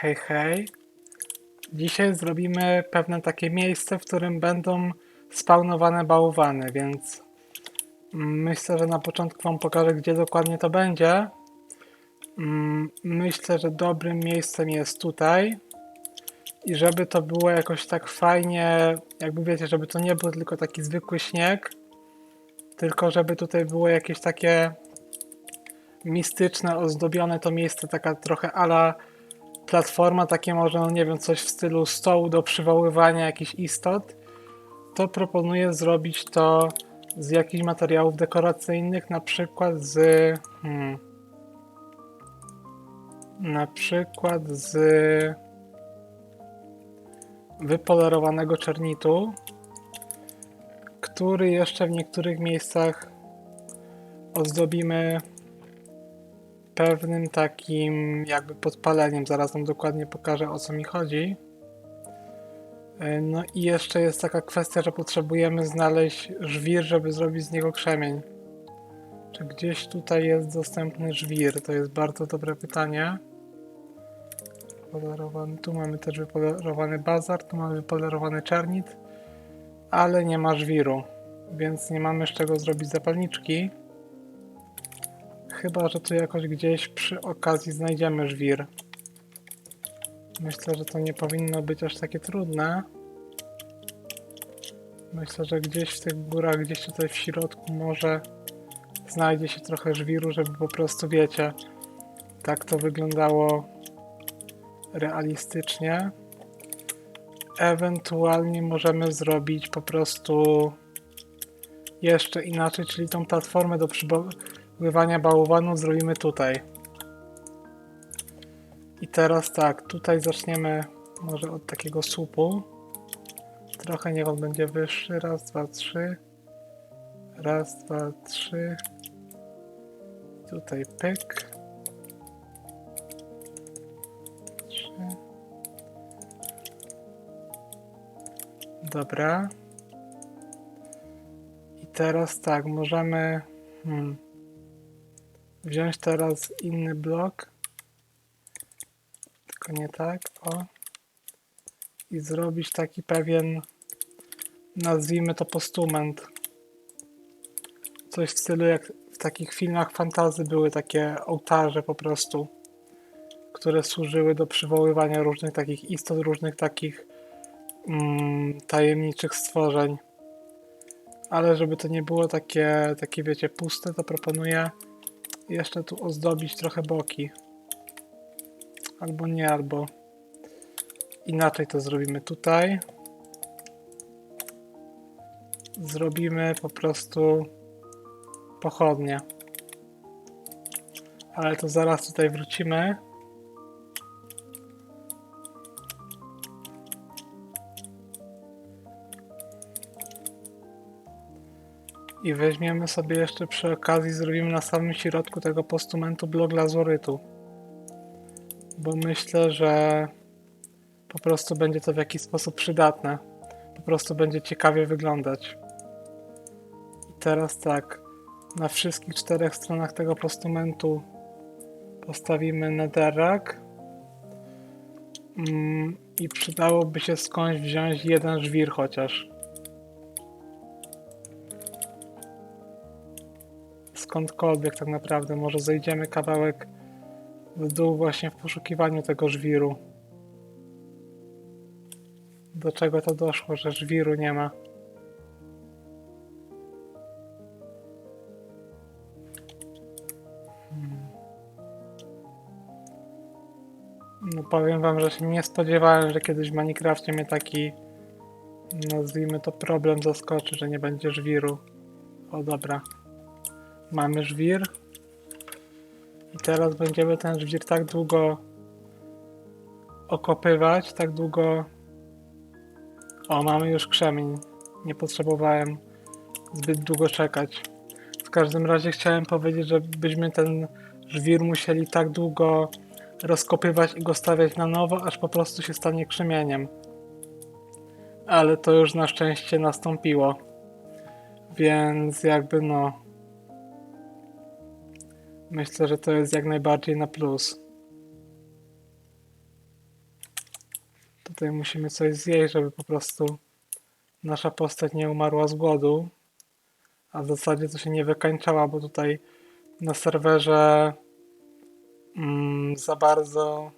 Hej, hej. Dzisiaj zrobimy pewne takie miejsce, w którym będą spawnowane bałwany, więc myślę, że na początku Wam pokażę, gdzie dokładnie to będzie. Mm, Myślę, że dobrym miejscem jest tutaj. I żeby to było jakoś tak fajnie, jakby wiecie, żeby to nie był tylko taki zwykły śnieg, tylko żeby tutaj było jakieś takie mistyczne, ozdobione to miejsce, taka trochę ala platforma, takie może, no nie wiem, coś w stylu stołu do przywoływania jakichś istot, to proponuję zrobić to z jakichś materiałów dekoracyjnych, na przykład z... Hmm, na przykład z wypolerowanego czernitu, który jeszcze w niektórych miejscach ozdobimy pewnym takim jakby podpaleniem. Zaraz wam dokładnie pokażę o co mi chodzi. E, No i jeszcze jest taka kwestia, że potrzebujemy znaleźć żwir, żeby zrobić z niego krzemień. Czy gdzieś tutaj jest dostępny żwir? To jest bardzo dobre pytanie. Polerowany. Tu mamy też wypolerowany bazar, tu mamy wypolerowany czernit, ale nie ma żwiru, więc nie mamy z czego zrobić zapalniczki. Chyba, że tu jakoś gdzieś przy okazji znajdziemy żwir. Myślę, że to nie powinno być aż takie trudne. Myślę, że gdzieś w tych górach, gdzieś tutaj w środku może znajdzie się trochę żwiru, żeby po prostu, wiecie, tak to wyglądało realistycznie. Ewentualnie możemy zrobić po prostu jeszcze inaczej, czyli tą platformę do przywoływania bałwanów zrobimy tutaj. I teraz tak, tutaj zaczniemy może od takiego słupu. Trochę niech on będzie wyższy. Raz, dwa, trzy. Raz, dwa, trzy. Tutaj pyk. Trzy. Dobra. I teraz tak, możemy hmm, wziąć teraz inny blok. Tylko nie tak, o. I zrobić taki pewien, nazwijmy to postument. Coś w stylu jak w takich filmach fantazy były takie ołtarze po prostu, które służyły do przywoływania różnych takich istot, różnych takich mm, tajemniczych stworzeń. Ale żeby to nie było takie, takie wiecie, puste, to proponuję jeszcze tu ozdobić trochę boki. Albo nie, albo inaczej to zrobimy tutaj. Zrobimy po prostu pochodnie. Ale to zaraz tutaj wrócimy. I weźmiemy sobie jeszcze przy okazji, zrobimy na samym środku tego postumentu blok lazurytu. Bo myślę, że po prostu będzie to w jakiś sposób przydatne. Po prostu będzie ciekawie wyglądać. I teraz tak, na wszystkich czterech stronach tego postumentu postawimy netherrack. Mm, I przydałoby się skądś wziąć jeden żwir chociaż. Skądkolwiek tak naprawdę. Może zejdziemy kawałek w dół właśnie w poszukiwaniu tego żwiru. Do czego to doszło, że żwiru nie ma? Hmm. No powiem wam, że się nie spodziewałem, że kiedyś w Minecrafcie mnie taki nazwijmy to problem zaskoczy, że nie będzie żwiru. O dobra. Mamy żwir. I teraz będziemy ten żwir tak długo okopywać, tak długo... O, mamy już krzemień. Nie potrzebowałem zbyt długo czekać. W każdym razie chciałem powiedzieć, że byśmy ten żwir musieli tak długo rozkopywać i go stawiać na nowo, aż po prostu się stanie krzemieniem. Ale to już na szczęście nastąpiło. Więc jakby no... Myślę, że to jest jak najbardziej na plus. Tutaj musimy coś zjeść, żeby po prostu nasza postać nie umarła z głodu. A w zasadzie to się nie wykańczała, bo tutaj na serwerze mm, za bardzo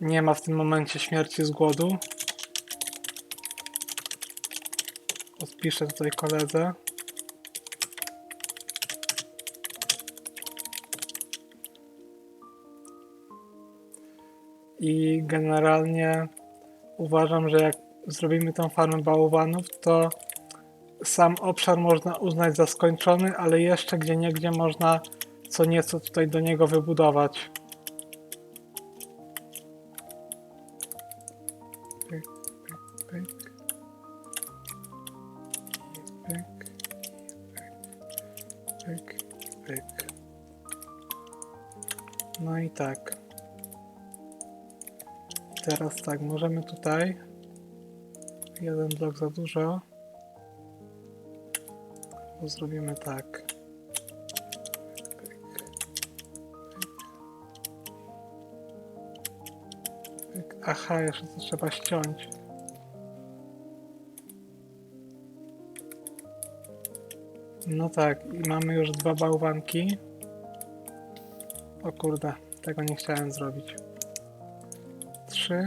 nie ma w tym momencie śmierci z głodu. Odpiszę tutaj koledze. I generalnie uważam, że jak zrobimy tą farmę bałwanów, to sam obszar można uznać za skończony, ale jeszcze gdzie niegdzie można co nieco tutaj do niego wybudować. Pyk, pyk, pyk. Pyk, pyk. No i tak. Teraz tak, możemy tutaj jeden blok za dużo. Zrobimy tak. Aha, jeszcze to trzeba ściąć. No tak, i mamy już dwa bałwanki. O kurde, tego nie chciałem zrobić. Trzy.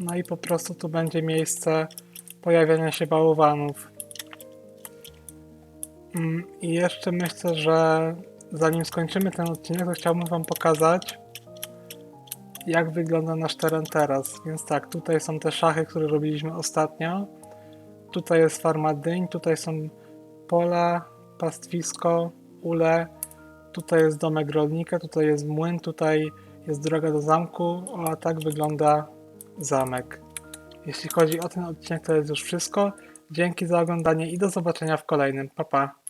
No i po prostu tu będzie miejsce pojawiania się bałwanów. Mm, I jeszcze myślę, że zanim skończymy ten odcinek, to chciałbym Wam pokazać, jak wygląda nasz teren teraz. Więc tak, tutaj są te szachy, które robiliśmy ostatnio. Tutaj jest farma dyń, tutaj są pola, pastwisko, ule. Tutaj jest domek rolnika, tutaj jest młyn, tutaj jest droga do zamku. A tak wygląda zamek. Jeśli chodzi o ten odcinek, to jest już wszystko. Dzięki za oglądanie i do zobaczenia w kolejnym. Pa, pa.